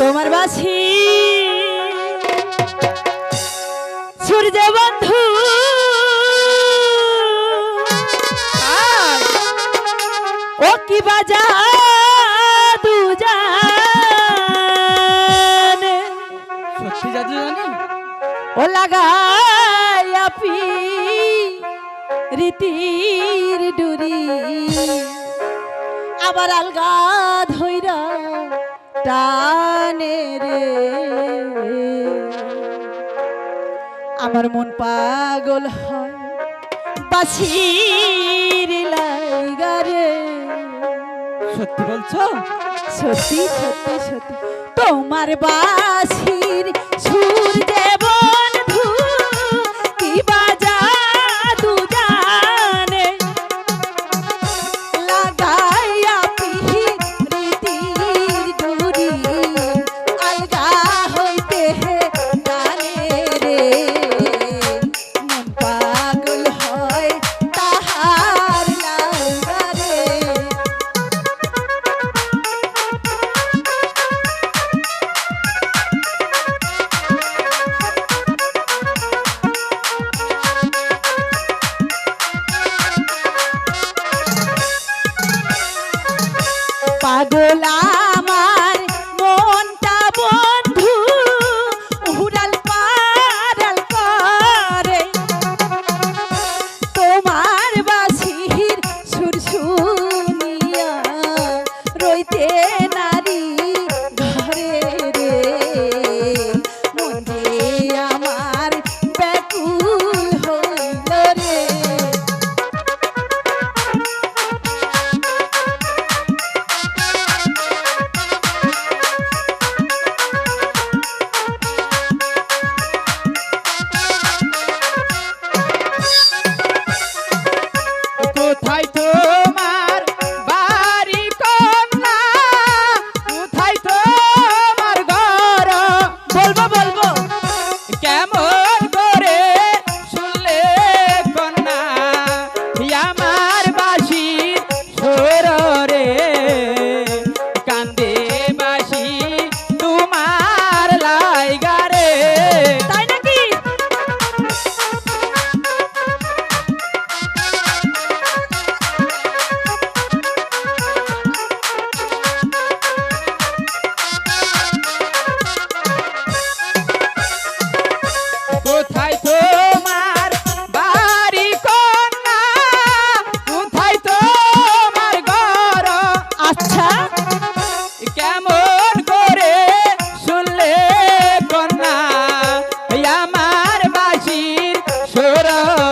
তোমার বাছি সূর্য বন্ধু। ও কি বাজা সত্যি জাদু জানে? ও লাগাইয়া পি রীতির ডুরি। আবার আলগা ধৈরা টানে রে। আমার মন পাগল হয় বাসির লাইগারে সত্যি বলছো? সত্যি সত্যি সত্যি। তোমার বাসির সুর Dola ছোড়া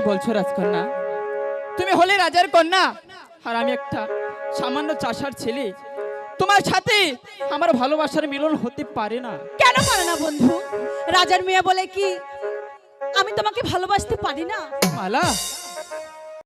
কি বলছো রাজকন্যা। তুমি হলে রাজার কন্যা। আর আমি একটা সামান্য চাষার ছেলে। তোমার সাথে আমার ভালোবাসার মিলন হতে পারে না। কেন পারে না বন্ধু? রাজার মেয়ে বলে কি আমি তোমাকে ভালোবাসতে পারি না? মালা